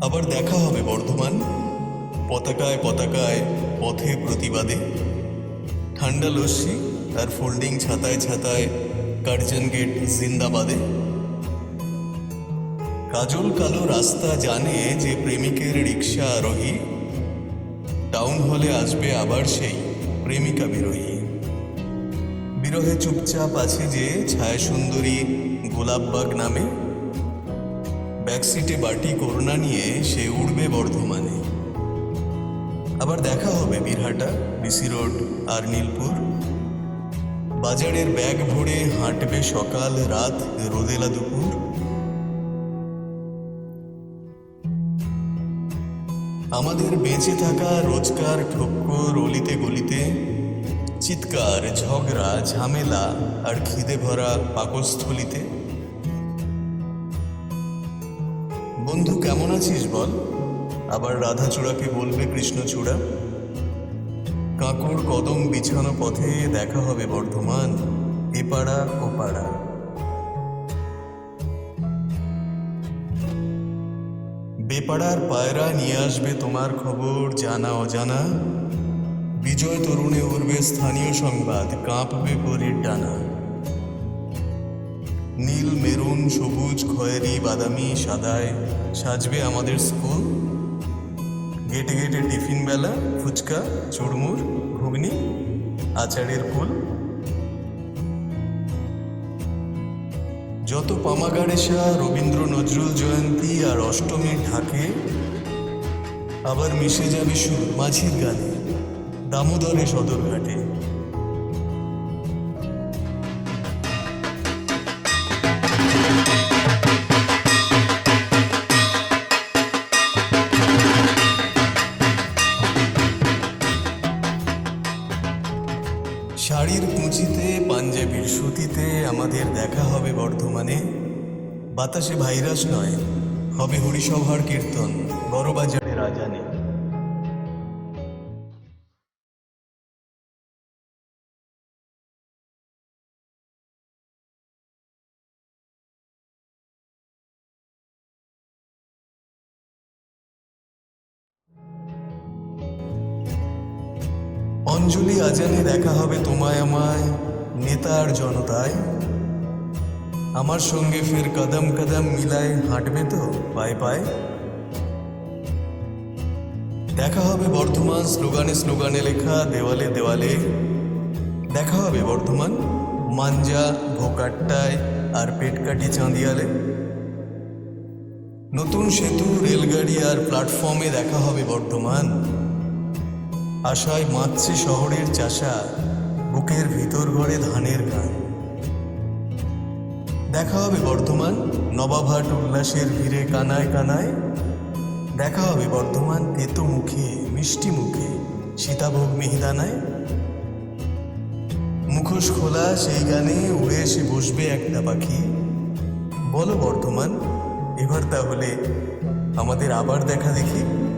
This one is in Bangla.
আবার দেখা হবে, বর্ধমান। পতাকায় পতাকায় পথে প্রতিবাদে। ঠান্ডা লস্যি আর ফোল্ডিং ছাতায় ছাতায়, কার্জন গেট জিন্দাবাদে। কাজল কালো রাস্তা জানে যে প্রেমিকের রিক্সা আরোহী। টাউন হলে আসবে আবার সেই প্রেমিকা বিরোহী। বিরহে চুপচাপ আছে যে ছায়া সুন্দরী গোলাপবাগ নামে। ব্যাকসিটে বাটি করোনা নিয়ে সে উড়বে বর্ধমানে। আবার দেখা হবে বীরহাটা, বিসি রোড, আর নীলপুর। বাজারের ব্যাগ ভরে হাঁটবে সকাল, রাত, রোদেলা দুপুর। আমাদের বেঁচে থাকা রোজকার ঠক্কর অলিতে গলিতে, চিৎকার, ঝগড়া, ঝামেলা, আর খিদে ভরা পাকস্থলিতে। বন্ধু, কেমন আছিস বল? আবার রাধাচূড়াকে বলবে কৃষ্ণচূড়া? কাঁকড় কদম বিছানো পথে দেখা হবে বর্ধমান এপাড়া ওপাড়া বেপাড়ার পায়রা নিয়ে আসবে তোমার খবর জানা অজানা। বিজয় তরুণে উঠবে স্থানীয় সংবাদ, কাঁপবে পরীর ডানা। নীল মেরুন, সবুজ, খয়েরি, বাদামি, সাদায়। সাজবে আমাদের স্কুল। গেটে গেটে টিফিন বেলা, ফুচকা চুড়মুর ঘুগনি, আচারের ফুল। যত পামাগাড়েশা রবীন্দ্র নজরুল জয়ন্তী আর অষ্টমীর ঢাকে, আবার মিশে যাবে সুর, মাঝির গানে দামোদরে সদরঘাটে। শাড়ির কুঁচিতে, পাঞ্জাবির সুতিতে আমাদের দেখা হবে বর্ধমানে। বাতাসে ভাইরাস নয়, হবে হরিসভার কীর্তন বড়বাজারে রাজানে। অঞ্জলি আজানে দেখা হবে তোমায় আমায়, নেতার জনতায়। আমার সঙ্গে ফের কদম কদম মিলায় হাঁটবে তো, পায়ে পায়ে। দেখা হবে বর্ধমান স্লোগানে স্লোগানে লেখা, দেওয়ালে দেওয়ালে। দেখা হবে বর্ধমান, মাঞ্জা, ভোকাট্টায় আর পেটকাটি চাঁদিয়ালে। নতুন সেতু, রেলগাড়ি আর প্ল্যাটফর্মে দেখা হবে বর্ধমান। আশায় মাতছে শহরের চাষা, বুকের ভিতর ঘরে ধানের গান দেখা হবে বর্ধমান, নবাবহাট উল্লাসের ভিড়ে কানায় কানায়। দেখা হবে বর্ধমান তেতো মুখে, মিষ্টি মুখে, সীতাভোগ মিহিদানায়। মুখোশ খোলা, সেই গানে উড়ে এসে বসবে একটা পাখি। বলো বর্ধমান, এবার তাহলে আমাদের আবার দেখা দেখি।